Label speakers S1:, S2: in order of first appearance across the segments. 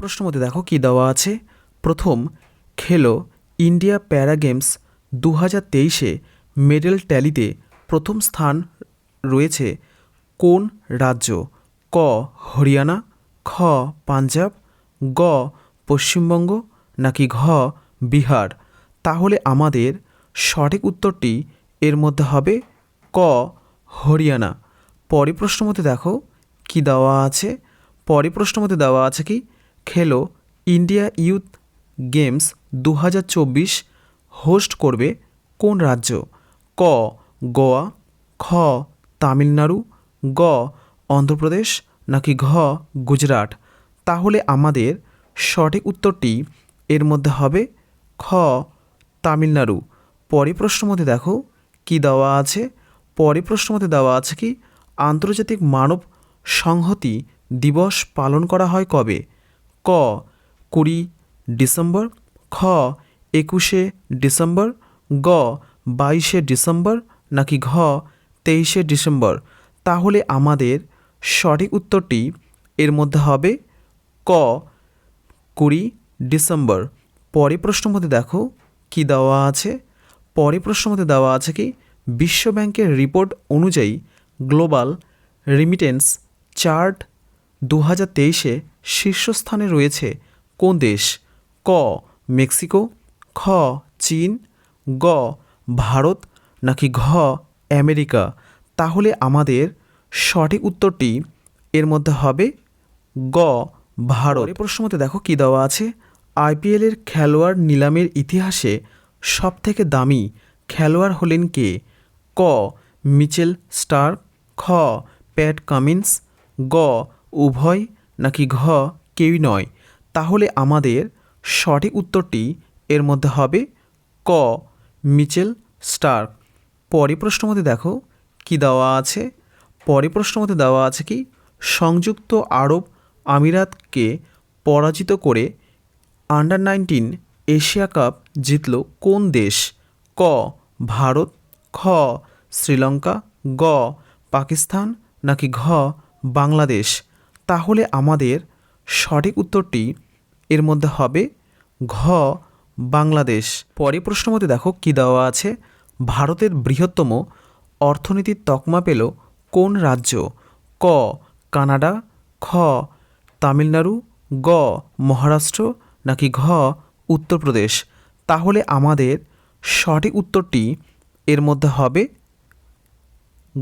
S1: প্রশ্ন মধ্যে দেখো কি দেওয়া আছে? প্রথম, খেলো ইন্ডিয়া প্যারা গেমস দু হাজার তেইশে মেডেল ট্যালিতে প্রথম স্থান রয়েছে কোন রাজ্য? ক, হরিয়ানা, খ, পাঞ্জাব, গ, পশ্চিমবঙ্গ, নাকি ঘ, বিহার? তাহলে আমাদের সঠিক উত্তরটি এর মধ্যে হবে ক, হরিয়ানা। পরে প্রশ্ন মধ্যে দেখো কি দেওয়া আছে? পরে প্রশ্ন মধ্যে দেওয়া আছে কি? খেলো ইন্ডিয়া ইউথ গেমস দু হাজার চব্বিশ হোস্ট করবে কোন রাজ্য? ক. গোয়া, খ. তামিলনাড়ু, গ. অন্ধ্রপ্রদেশ, নাকি ঘ. গুজরাট? তাহলে আমাদের সঠিক উত্তরটি এর মধ্যে হবে খ. তামিলনাড়ু। পরে প্রশ্ন মধ্যে দেখো কি দেওয়া আছে? পরে প্রশ্ন মধ্যে দেওয়া আছে কি আন্তর্জাতিক মানব সংহতি দিবস পালন করা হয় কবে? ক, কুড়ি ডিসেম্বর, খ, একুশে ডিসেম্বর, গ, বাইশে ডিসেম্বর নাকি ঘ, তেইশে ডিসেম্বর? তাহলে আমাদের সঠিক উত্তরটি এর মধ্যে হবে ক, কুড়ি ডিসেম্বর। পরে প্রশ্ন মধ্যে দেখো কি দেওয়া আছে? পরে প্রশ্ন মধ্যে দেওয়া আছে কি, বিশ্ব ব্যাংকের রিপোর্ট অনুযায়ী গ্লোবাল রিমিটেন্স চার্ট দু হাজার তেইশে শীর্ষস্থানে রয়েছে কোন দেশ? ক, মেক্সিকো, খ, চীন, গ, ভারত, নাকি ঘ, আমেরিকা? তাহলে আমাদের সঠিক উত্তরটি এর মধ্যে হবে গ, ভারত। এই প্রশ্ন মতে দেখো কী দেওয়া আছে? আইপিএলের খেলোয়াড় নিলামের ইতিহাসে সবথেকে দামি খেলোয়াড় হলেন কে? ক, মিচেল স্টার খ, প্যাট কামিন্স, গ, উভয় নাকি ঘ কেউই নয়, তাহলে আমাদের সঠিক উত্তরটি এর মধ্যে হবে ক, মিচেল স্টার পরে প্রশ্ন মধ্যে দেখো কি দেওয়া আছে? পরে প্রশ্ন মধ্যে দেওয়া আছে কি, সংযুক্ত আরব আমিরাতকে পরাজিত করে আন্ডার নাইনটিন এশিয়া কাপ জিতল কোন দেশ? ক, ভারত, খ, শ্রীলঙ্কা, গ, পাকিস্তান নাকি ঘ, বাংলাদেশ? তাহলে আমাদের সঠিক উত্তরটি এর মধ্যে হবে ঘ, বাংলাদেশ। পরে প্রশ্ন মধ্যে দেখো কী দেওয়া আছে? ভারতের বৃহত্তম অর্থনীতির তকমা পেল কোন রাজ্য? ক, কানাডা, খ, তামিলনাড়ু, গ, মহারাষ্ট্র, নাকি ঘ, উত্তরপ্রদেশ? তাহলে আমাদের সঠিক উত্তরটি এর মধ্যে হবে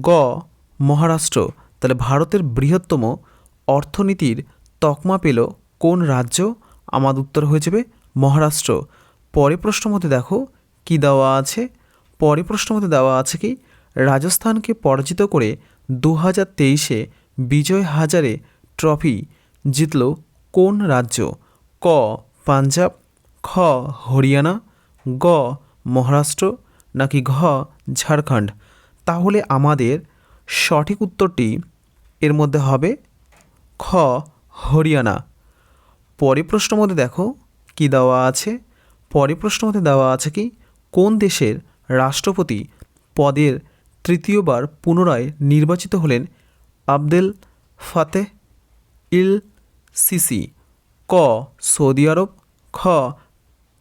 S1: গ, মহারাষ্ট্র। তাহলে ভারতের বৃহত্তম অর্থনীতির তকমা পেল কোন রাজ্য? আমার উত্তর হয়ে যাবে মহারাষ্ট্র। পরে প্রশ্ন মধ্যে দেখো, কি দেওয়া আছে? পরে প্রশ্ন মধ্যে দেওয়া আছে কি, রাজস্থানকে পরাজিত করে দু হাজার তেইশে বিজয় হাজারে ট্রফি জিতল কোন রাজ্য? ক, পাঞ্জাব, খ, হরিয়ানা, গ, মহারাষ্ট্র, নাকি ঘ, ঝাড়খণ্ড? তাহলে আমাদের সঠিক উত্তরটি এর মধ্যে হবে খ, হরিয়ানা। পরে প্রশ্ন মধ্যে দেখো, কি দেওয়া আছে? পরে প্রশ্ন মধ্যে দেওয়া আছে কি, কোন দেশের রাষ্ট্রপতি পদের তৃতীয়বার পুনরায় নির্বাচিত হলেন আবদেল ফাতেহ ইল সিসি? ক, সৌদি আরব। খ,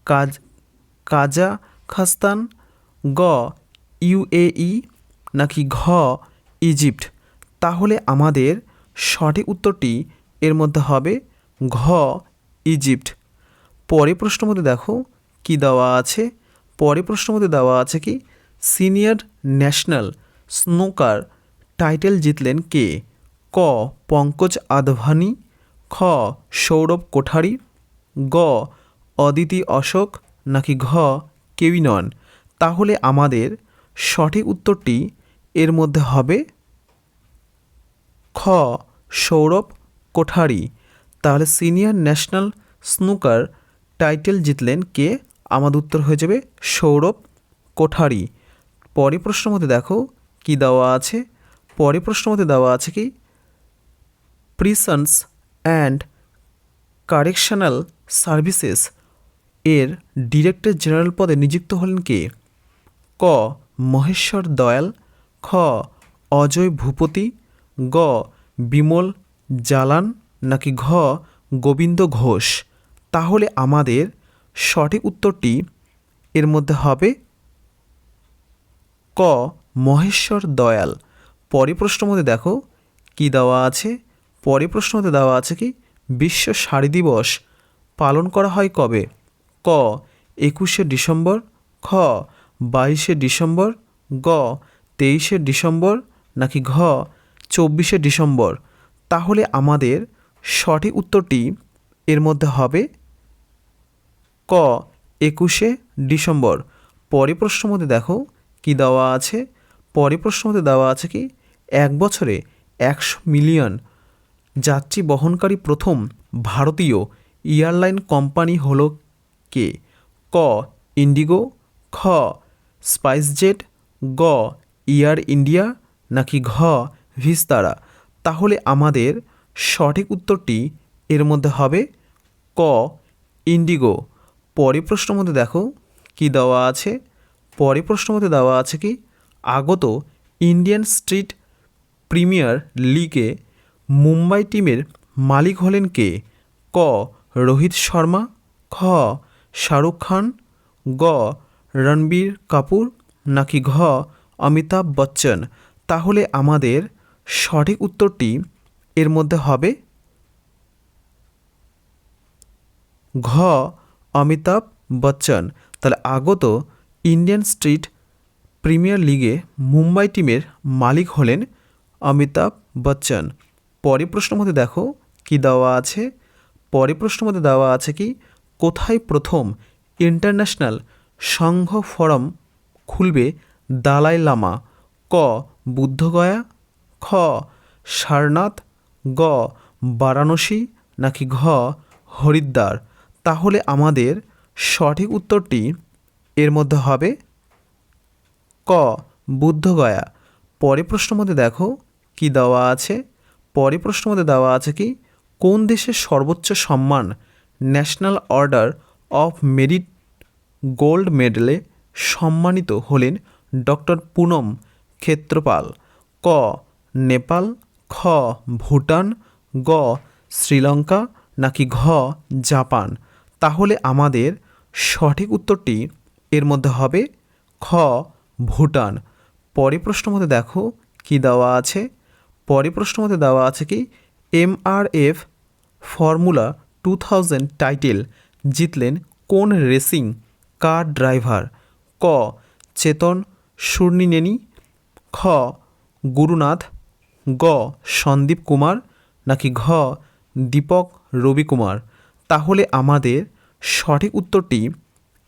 S1: কাজ, কাজাখাস্তান। গ ইউএই নাকি ঘ, ইজিপ্ট? তাহলে আমাদের সঠিক উত্তরটি এর মধ্যে হবে ঘ, ইজিপ্ট। পরে প্রশ্ন মধ্যে দেখো কি দেওয়া আছে। পরে প্রশ্ন মধ্যে দেওয়া আছে কি, সিনিয়র ন্যাশনাল স্নোকার টাইটেল জিতলেন কে? ক, পঙ্কজ আদভানি। খ, সৌরভ কোঠারি। গ, অদিতি অশোক নাকি ঘ কেউই নন তাহলে আমাদের সঠিক উত্তরটি এর মধ্যে হবে খ সৌরভ কোঠারি। তাহলে সিনিয়র ন্যাশনাল স্নুকার টাইটেল জিতলেন কে? আমাদের উত্তর হয়ে যাবে সৌরভ কোঠারি। পরে প্রশ্ন মধ্যে দেখো কি দেওয়া আছে। পরে প্রশ্ন মধ্যে দেওয়া আছে কি? প্রিসন্স অ্যান্ড কারেকশনাল সার্ভিসেস এর ডিরেক্টর জেনারেল পদে নিযুক্ত হলেন কে? ক, মহেশ্বর দয়াল। খ, অজয় ভূপতি। গ বিমল জালান নাকি ঘ, গোবিন্দ ঘোষ? তাহলে আমাদের সঠিক উত্তরটি এর মধ্যে হবে ক, মহেশ্বর দয়াল। পরে প্রশ্ন মধ্যে দেখো, কি দেওয়া আছে? পরে প্রশ্ন মধ্যে দেওয়া আছে কি, বিশ্ব শাড়ি দিবস পালন করা হয় কবে? ক, একুশে ডিসেম্বর। খ, বাইশে ডিসেম্বর। গ, তেইশে ডিসেম্বর। নাকি ঘ চব্বিশে ডিসেম্বর, তাহলে আমাদের সঠিক উত্তরটি এর মধ্যে হবে ক, একুশে ডিসেম্বর। পরে প্রশ্ন মধ্যে দেখো কি দেওয়া আছে। পরে প্রশ্ন মধ্যে দেওয়া আছে কি, এক বছরে একশো মিলিয়ন যাত্রী বহনকারী প্রথম ভারতীয় এয়ারলাইন কোম্পানি হল কে? ক, ইন্ডিগো, খ, স্পাইসজেট, গ, এয়ার ইন্ডিয়া, নাকি ঘ ভিস্তারা। তাহলে আমাদের সঠিক উত্তরটি এর মধ্যে হবে ক, ইন্ডিগো। পরে প্রশ্ন মধ্যে দেখো কি দেওয়া আছে। পরে প্রশ্ন মধ্যে দেওয়া আছে কি, আগত ইন্ডিয়ান স্ট্রিট প্রিমিয়ার লিগে মুম্বাই টিমের মালিক হলেন কে? ক, রোহিত শর্মা। খ, শাহরুখ খান। গ, রণবীর কাপুর। নাকি ঘ, অমিতাভ বচ্চন। তাহলে আমাদের সঠিক উত্তরটি এর মধ্যে হবে ঘ. অমিতাভ বচ্চন। তাহলে আগত ইন্ডিয়ান স্ট্রিট প্রিমিয়ার লিগে মুম্বাই টিমের মালিক হলেন অমিতাভ বচ্চন। পরে প্রশ্ন মধ্যে দেখো কি দেওয়া আছে। পরে প্রশ্ন মধ্যে দেওয়া আছে কি, কোথায় প্রথম ইন্টারন্যাশনাল সংঘ ফোরাম খুলবে দালাই লামা? ক. বুদ্ধগয়া খ, সারনাথ, গ, বারাণসী নাকি ঘ, হরিদ্বার। তাহলে আমাদের সঠিক উত্তরটি এর মধ্যে হবে ক, বুদ্ধগয়া। পরে প্রশ্ন মধ্যে দেখো কি দেওয়া আছে। পরে প্রশ্ন মধ্যে দেওয়া আছে কি, কোন দেশের সর্বোচ্চ সম্মান national order of merit gold মেডেলে সম্মানিত হলেন ডক্টর পুনম ক্ষেত্রপাল? ক নেপাল, খ, ভুটান, গ, শ্রীলঙ্কা, নাকি ঘ, জাপান। তাহলে আমাদের সঠিক উত্তরটি এর মধ্যে হবে খ, ভুটান। পরে প্রশ্ন মধ্যে দেখো কি দেওয়া আছে। পরে প্রশ্ন মধ্যে দেওয়া আছে কি MRF formula two thousand title জিতলেন কোন রেসিং কার ড্রাইভার? ক, চেতন সুর্নিনেনি খ, গুরুনাথ গ, সন্দীপ কুমার, নাকি ঘ, দীপক রবি কুমার? তাহলে আমাদের সঠিক উত্তরটি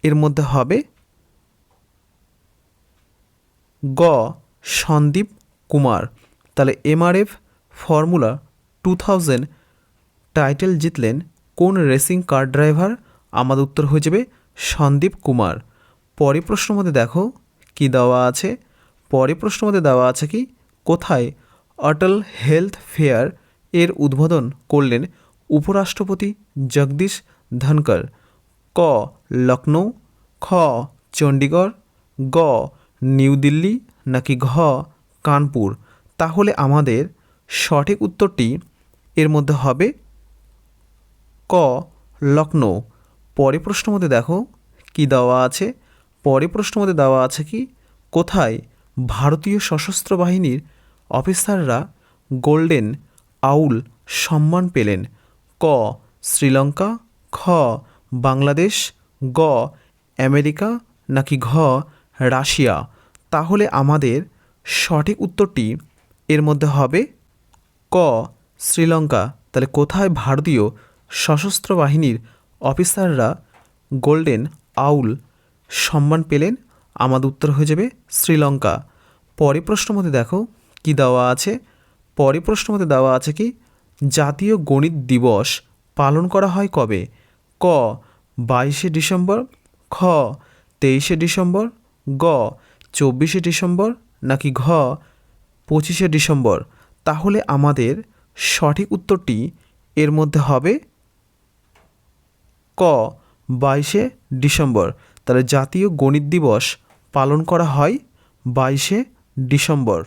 S1: এর মধ্যে হবে গ, সন্দীপ কুমার। তাহলে MRF formula two thousand title জিতলেন কোন রেসিং কার ড্রাইভার? আমাদের উত্তর হয়ে যাবে সন্দীপ কুমার। পরে প্রশ্ন মধ্যে দেখো কি দেওয়া আছে? পরে প্রশ্ন মধ্যে দেওয়া আছে কি? কোথায় অটল হেলথ ফেয়ার এর উদ্বোধন করলেন উপরাষ্ট্রপতি জগদীশ ধনকর ক. লখনৌ খ. চণ্ডীগড়। গ. নিউ দিল্লি নাকি ঘ. কানপুর। তাহলে আমাদের সঠিক উত্তরটি এর মধ্যে হবে ক. লখনৌ পরে প্রশ্ন মধ্যে দেখো কি দেওয়া আছে। পরে প্রশ্ন মধ্যে দেওয়া আছে কি কোথায় ভারতীয় সশস্ত্র বাহিনীর অফিসাররা গোল্ডেন আউল সম্মান পেলেন। ক. শ্রীলঙ্কা, খ. বাংলাদেশ, গ. আমেরিকা, নাকি ঘ. রাশিয়া? তাহলে আমাদের সঠিক উত্তরটি এর মধ্যে হবে ক. শ্রীলঙ্কা। তাহলে কোথায় ভারতীয় সশস্ত্র বাহিনীর অফিসাররা গোল্ডেন আউল সম্মান পেলেন? আমাদের উত্তর হয়ে যাবে শ্রীলঙ্কা। পরে প্রশ্ন মধ্যে দেখো। কি দেওয়া আছে? পরে প্রশ্ন মধ্যে দেওয়া আছে কি, জাতীয় গণিত দিবস পালন করা হয় কবে? ক, বাইশে ডিসেম্বর, খ, তেইশে ডিসেম্বর, গ, চব্বিশে ডিসেম্বর নাকি ঘ, পঁচিশে ডিসেম্বর? তাহলে আমাদের সঠিক উত্তরটি এর মধ্যে হবে ক, বাইশে ডিসেম্বর। তাহলে জাতীয় গণিত দিবস পালন করা হয় বাইশে ডিসেম্বর।